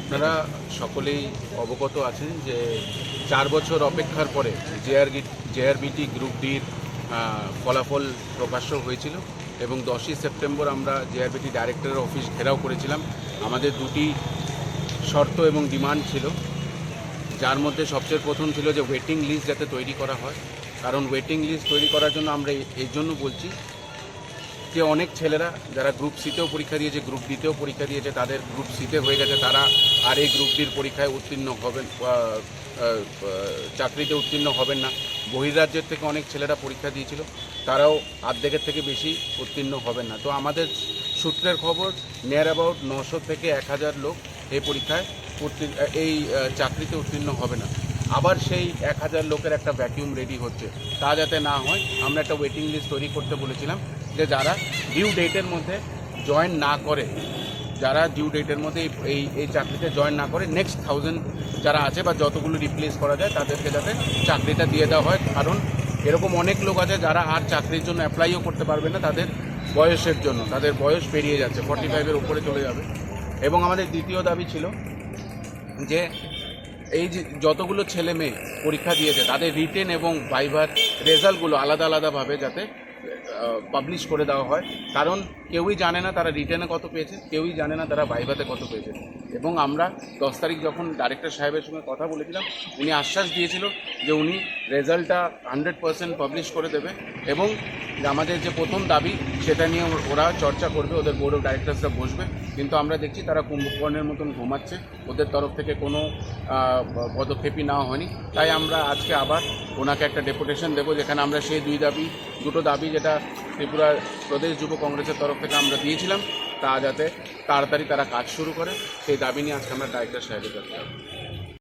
আপনারা সকলেই অবগত আছেন যে চার বছর অপেক্ষার পরে জেআর জেআরবিটি গ্রুপ ডির ফলাফল প্রকাশ্য হয়েছিল এবং দশই সেপ্টেম্বর আমরা জেআরবিটি ডাইরেক্টরের অফিস ঘেরাও করেছিলাম। আমাদের দুটি শর্ত এবং ডিমান্ড ছিল। যার মধ্যে সবচেয়ে প্রথম ছিল যে ওয়েটিং লিস্ট যাতে তৈরি করা হয়। কারণ ওয়েটিং লিস্ট তৈরি করার জন্য আমরা এর জন্য বলছি যে অনেক ছেলেরা যারা গ্রুপ সিতেও পরীক্ষা দিয়েছে গ্রুপ ডিতেও পরীক্ষা দিয়েছে, তাদের গ্রুপ সিতে হয়ে গেছে, তারা আর এই গ্রুপ ডির পরীক্ষায় উত্তীর্ণ হবেন চাকরিতে উত্তীর্ণ হবেন না। বহির্রাজ্যের থেকে অনেক ছেলেরা পরীক্ষা দিয়েছিল, তারাও অর্ধেকের থেকে বেশি উত্তীর্ণ হবেন না। তো আমাদের সূত্রের খবর নিয়ার অ্যাবাউট নশো থেকে এক হাজার লোক এই পরীক্ষায় এই চাকরিতে উত্তীর্ণ হবে না। আবার সেই এক হাজার লোকের একটা ভ্যাকিউম রেডি হচ্ছে। তা যাতে না হয়, আমরা একটা ওয়েটিং লিস্ট তৈরি করতে বলেছিলাম। যে যারা ডিউ ডেটের মধ্যে জয়েন না করে, যারা ডিউ ডেটের মধ্যে এই- এই চাকরিতে জয়েন না করে নেক্সট থাউজেন্ড যারা আছে বা যতগুলো রিপ্লেস করা যায়, তাদেরকে যাতে চাকরিটা দিয়ে দেওয়া হয়। কারণ এরকম অনেক লোক আছে যারা আর চাকরির জন্য অ্যাপ্লাইও করতে পারবে না, তাদের বয়সের জন্য, তাদের বয়স পেরিয়ে যাচ্ছে ফর্টি ফাইভের উপরে চলে যাবে। এবং আমাদের দ্বিতীয় দাবি ছিল যে এই যে যতগুলো ছেলে মেয়ে পরীক্ষা দিয়েছে, তাদের রিটেন এবং ভাইভার রেজাল্টগুলো আলাদা আলাদাভাবে যাতে পাবলিশ করে দেওয়া হয়। কারণ কেউই জানে না তারা রিটার্নে কত পেয়েছে, কেউই জানে না তারা ভাইভাতে কত পেয়েছে। এবং আমরা দশ তারিখ যখন ডাইরেক্টর সাহেবের সঙ্গে কথা বলেছিলাম, উনি আশ্বাস দিয়েছিল যে উনি রেজাল্টটা হান্ড্রেড পার্সেন্ট পাবলিশ করে দেবে এবং যে আমাদের যে প্রথম দাবি, সেটা নিয়ে ওর- চর্চা করবে, ওদের বোর্ড অফ ডাইরেক্টরসরা বসবে। কিন্তু আমরা দেখছি তারা কুম্ভকর্ণের মতন ঘুমাচ্ছে। ওদের তরফ থেকে কোনো পদক্ষেপই নেওয়া হয়নি। তাই আমরা আজকে আবার ওনাকে একটা ডেপুটেশন দেবো, যেখানে আমরা সেই দুই দাবি, দুটো দাবি যেটা ত্রিপুরা প্রদেশ যুব কংগ্রেসের তরফ থেকে আমরা দিয়েছিলাম, তা যাতে তাড়াতাড়ি তারা কাজ শুরু করে। সেই দাবি নিয়ে আজকে আমরা ডাইরেক্টর সাহেবের কাছে